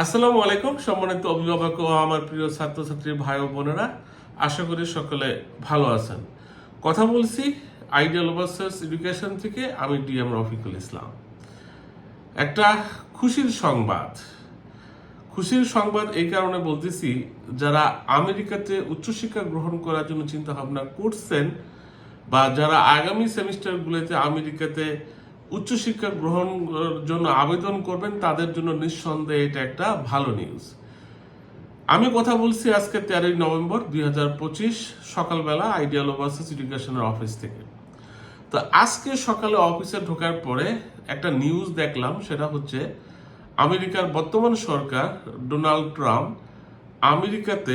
আসসালামু আলাইকুম, সম্মানিত অভিভাবক ও আমার প্রিয় ছাত্রছাত্রী ভাই ও বোনেরা। আশা করি সকলে ভালো আছেন। কথা বলছি আইডিয়াল ওভারসেস এডুকেশন থেকে আমি ডিএম রফিকুল ইসলাম। একটা খুশির সংবাদ। খুশির সংবাদ এই কারণে বলতেছি, যারা আমেরিকাতে উচ্চশিক্ষা গ্রহণ করার জন্য চিন্তা ভাবনা করছেন বা যারা আগামী সেমিস্টারগুলোতে আমেরিকাতে উচ্চশিক্ষা গ্রহণ জন্য আবেদন করবেন, তাদের জন্য নিঃসন্দেহে এটা একটা ভালো নিউজ আমি কথা বলছি আজকে তেরোই নভেম্বর দু হাজার পঁচিশ সকালবেলা আইডিয়াল ওভারসিস এডুকেশনের অফিস থেকে। তো আজকে সকালে অফিসে ঢোকার পরে একটা নিউজ দেখলাম, সেটা হচ্ছে আমেরিকার বর্তমান সরকার ডোনাল্ড ট্রাম্প আমেরিকাতে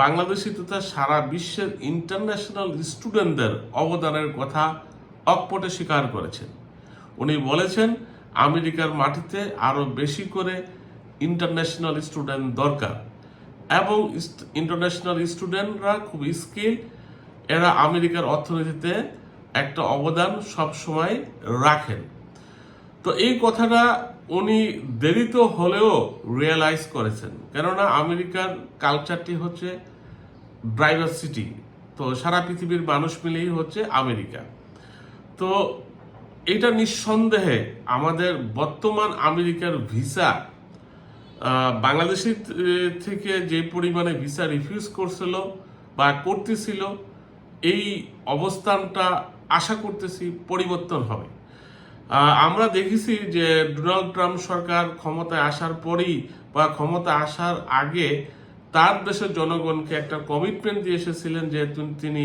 বাংলাদেশি তথা সারা বিশ্বের ইন্টারন্যাশনাল স্টুডেন্টদের অবদানের কথা অকপটে স্বীকার করেছেন। উনি বলেছেন, আমেরিকার মাটিতে আরও বেশি করে ইন্টারন্যাশনাল স্টুডেন্ট দরকার। এবং ইন্টারন্যাশনাল স্টুডেন্টরা খুব স্কিল এরা আমেরিকার অর্থনীতিতে একটা অবদান সব সময় রাখেন। তো এই কথাটা উনি দেরিতে হলেও রিয়েলাইজ করেছেন। কেননা আমেরিকার কালচারটি হচ্ছে ড্রাইভার সিটি তো সারা পৃথিবীর মানুষ মিলেই হচ্ছে আমেরিকা। তো এটা নিঃসন্দেহে আমাদের বর্তমান আমেরিকার ভিসা বাংলাদেশের থেকে যে পরিমাণে ভিসা রিফিউজ করছিল বা করতেছিল, এই অবস্থানটা আশা করতেছি পরিবর্তন হবে। আমরা দেখেছি যে ডোনাল্ড ট্রাম্প সরকার ক্ষমতায় আসার পরেই বা ক্ষমতা আসার আগে তার দেশের জনগণকে একটা কমিটমেন্ট দিয়ে এসেছিলেন যে তিনি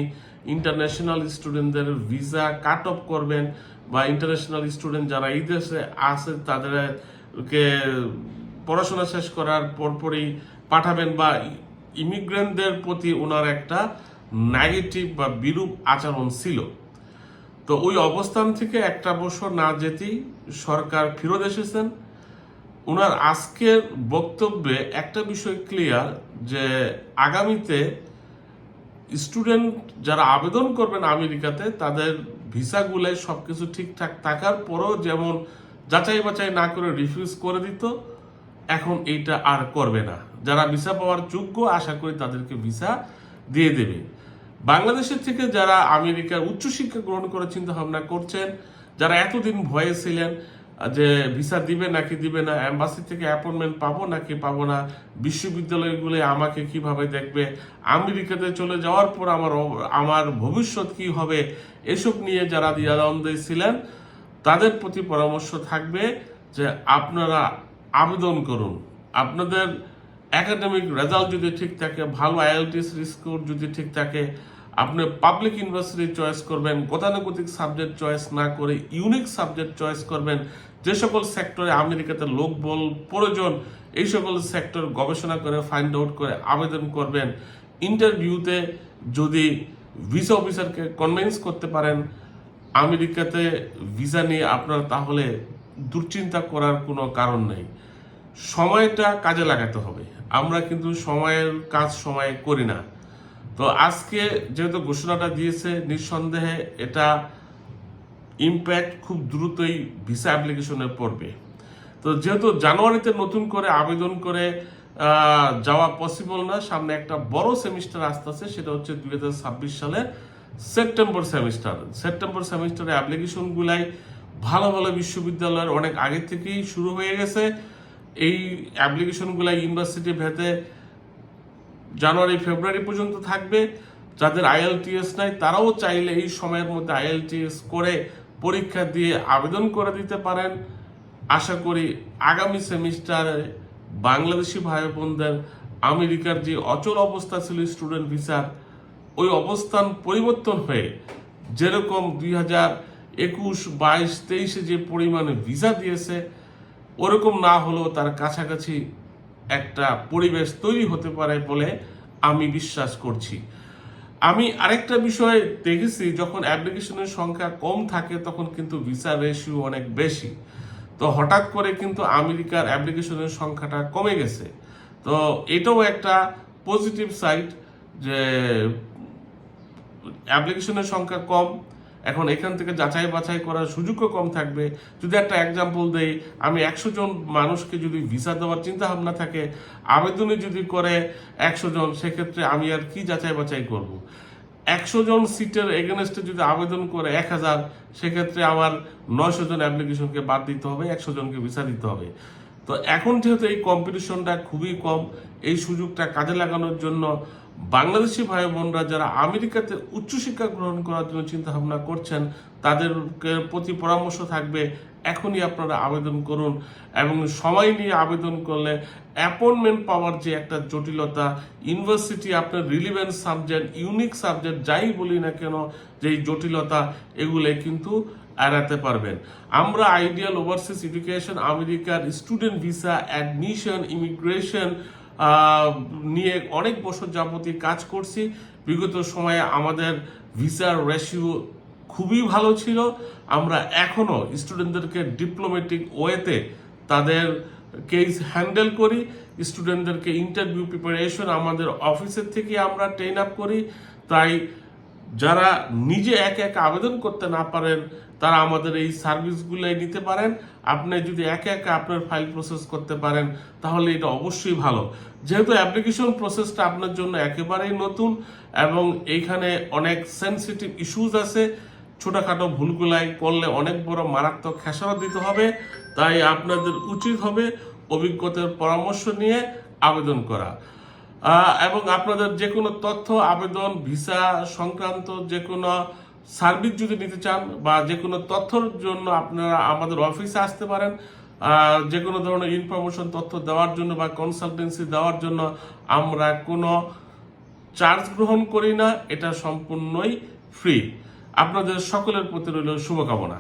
ইন্টারন্যাশনাল স্টুডেন্টদের ভিসা কাট অফ করবেন। বা ইন্টারন্যাশনাল স্টুডেন্ট যারা এই দেশে আছে তাদেরকে পড়াশোনা শেষ করার পরপরই পাঠাবেন বা ইমিগ্রেন্টদের প্রতি ওনার একটা নেগেটিভ বা বিরূপ আচরণ ছিল। তো ওই অবস্থান থেকে একটা বছর না যেতেই সরকার ফেরত এসেছেন। ওনার আজকের বক্তব্যে একটা বিষয় ক্লিয়ার যে আগামীতে স্টুডেন্ট যারা আবেদন করবেন আমেরিকাতে, তাদের ভিসাগুলোয় সবকিছু ঠিকঠাক থাকার পরেও যেমন যাচাই বাছাই না করে রিফিউজ করে দিত, এখন এইটা আর করবে না। যারা ভিসা পাওয়ার যোগ্য, আশা করি তাদেরকে ভিসা দিয়ে দেবে। বাংলাদেশের থেকে যারা আমেরিকার উচ্চশিক্ষা গ্রহণ করার চিন্তা ভাবনা করছেন, যারা এতদিন ভয়ে ছিলেন যে ভিসা দিবে নাকি দিবে না এম্বাসি থেকে অ্যাপয়েন্টমেন্ট পাবো নাকি পাবো না, বিশ্ববিদ্যালয়গুলো আমাকে কীভাবে দেখবে, আমেরিকাতে চলে যাওয়ার পর আমার আমার ভবিষ্যৎ কি হবে, এসব নিয়ে যারা দ্বিধাদ্বন্দ্বে ছিলেন, তাদের প্রতি পরামর্শ থাকবে যে আপনারা আবেদন করুন। আপনাদের একাডেমিক রেজাল্ট যদি ঠিক থাকে, ভালো আইএলটিএস স্কোর যদি ঠিক থাকে, আপনি পাবলিক ইউনিভার্সিটি চয়েস করবেন, গতানুগতিক সাবজেক্ট চয়েস না করে ইউনিক সাবজেক্ট চয়েস করবেন যে সকল সেক্টরে আমেরিকাতে লোক বল প্রয়োজন, এই সকল সেক্টর গবেষণা করে ফাইন্ড আউট করে, আবেদন করবেন। ইন্টারভিউতে যদি ভিসা অফিসারকে কনভিন্স করতে পারেন, আমেরিকাতে ভিসা নিয়ে আপনার তাহলে দুশ্চিন্তা করার কোনো কারণ নেই। সময়টা কাজে লাগাতে হবে। আমরা কিন্তু সময়ের কাজ সময়ে করি না। তো আজকে যেহেতু ঘোষণাটা দিয়েছে, নিঃসন্দেহে এটা ইম্প্যাক্ট খুব দ্রুতই ভিসা অ্যাপ্লিকেশনে পড়বে। তো যেহেতু জানুয়ারিতে নতুন করে আবেদন করে যাওয়া পসিবল না, সামনে একটা বড় সেমিস্টার আসতেছে, সেটা হচ্ছে দুই হাজার ছাব্বিশ সালের সেপ্টেম্বর সেমিস্টার সেপ্টেম্বর সেমিস্টারে অ্যাপ্লিকেশনগুলাই ভালো ভালো বিশ্ববিদ্যালয়ের অনেক আগে থেকেই শুরু হয়ে গেছে। এই অ্যাপ্লিকেশনগুলাই ইউনিভার্সিটি ভেতে জানুয়ারি, ফেব্রুয়ারি পর্যন্ত থাকবে। যাদের আইএলটিএস নাই, তারাও চাইলে এই সময়ের মধ্যে আইএলটিএস করে পরীক্ষা দিয়ে আবেদন করে দিতে পারেন। আশা করি আগামী সেমিস্টারে বাংলাদেশি ভাই বোনদের আমেরিকার যে অচল অবস্থা ছিল স্টুডেন্ট ভিসার, ওই অবস্থান পরিবর্তন হয়ে যেরকম দুই হাজার একুশ, বাইশ, তেইশে যে পরিমাণে ভিসা দিয়েছে, ওরকম না হলেও তার কাছাকাছি একটা পরিবেশ তৈরি হতে পারে বলে আমি বিশ্বাস করছি। আমি আরেকটা বিষয় দেখেছি, যখন অ্যাপ্লিকেশনের সংখ্যা কম থাকে তখন কিন্তু ভিসা রেশিও অনেক বেশি। তো হঠাৎ করে কিন্তু আমেরিকার অ্যাপ্লিকেশনের সংখ্যাটা কমে গেছে। তো এটাও একটা পজিটিভ সাইড যে অ্যাপ্লিকেশনের সংখ্যা কম এখন এখান থেকে যাচাই বাছাই করার সুযোগও কম থাকবে যদি একটা এক্সাম্পল দেই, আমি একশো জন মানুষকে যদি ভিসা দেওয়ার চিন্তা ভাবনা থাকে আবেদনে যদি করে একশো জন, সেক্ষেত্রে আমি আর কি যাচাই বাছাই করব। একশো জন সিটের এগেনস্টে যদি আবেদন করে এক হাজার, সেক্ষেত্রে আমার নয়শো জন অ্যাপ্লিকেশনকে বাদ দিতে হবে, একশো জনকে ভিসা দিতে হবে তো এখন যেহেতু এই কম্পিটিশনটা খুবই কম, এই সুযোগটা কাজে লাগানোর জন্য বাংলাদেশি ভাই বোনরা যারা আমেরিকাতে উচ্চশিক্ষা গ্রহণ করার জন্য চিন্তা ভাবনা করছেন তাদের প্রতি পরামর্শ থাকবে, এখনই আপনারা আবেদন করুন এবং সময় নিয়ে আবেদন করলে অ্যাপয়েন্টমেন্ট পাওয়ার যে একটা জটিলতা, ইউনিভার্সিটি আপনার রিলিভেন্ট সাবজেক্ট, ইউনিক সাবজেক্ট, যাই বলি না কেন যে এই জটিলতা, এগুলো কিন্তু এড়াতে পারবেন। আমরা আইডিয়াল ওভারসিজ এডুকেশন আমেরিকার স্টুডেন্ট ভিসা অ্যাডমিশন ইমিগ্রেশন নিয়ে অনেক বছর যাবতীয় কাজ করছি। বিগত সময়ে আমাদের ভিসার রেশিও খুবই ভালো ছিল। আমরা এখনও স্টুডেন্টদেরকে ডিপ্লোমেটিক ওয়েতে তাদের কেস হ্যান্ডেল করি। স্টুডেন্টদেরকে ইন্টারভিউ প্রিপারেশন আমাদের অফিসের থেকে আমরা ট্রেন আপ করি। তাই যারা নিজে এক এক আবেদন করতে না পারেন তারা আমাদের এই সার্ভিসগুলোই নিতে পারেন। আপনি যদি একে একে আপনার ফাইল প্রসেস করতে পারেন, তাহলে এটা অবশ্যই ভালো। যেহেতু অ্যাপ্লিকেশন প্রসেসটা আপনার জন্য একেবারেই নতুন এবং এইখানে অনেক সেন্সিটিভ ইস্যুজ আছে, ছোটখাটো ভুলগুলাই করলে অনেক বড় মারাত্মক খেসারত দিতে হবে। তাই আপনাদের উচিত হবে অভিজ্ঞতার পরামর্শ নিয়ে আবেদন করা। এবং আপনাদের যে কোনো তথ্য, আবেদন, ভিসা সংক্রান্ত যে কোনো সার্ভিস যদি নিতে চান বা যে কোনো তথ্যর জন্য আপনারা আমাদের অফিসে আসতে পারেন যে কোনো ধরনের ইনফরমেশন তথ্য দেওয়ার জন্য বা কনসালটেন্সি দেওয়ার জন্য আমরা কোনো চার্জ গ্রহণ করি না, এটা সম্পূর্ণই ফ্রি আপনাদের সকলের প্রতি রইল শুভকামনা।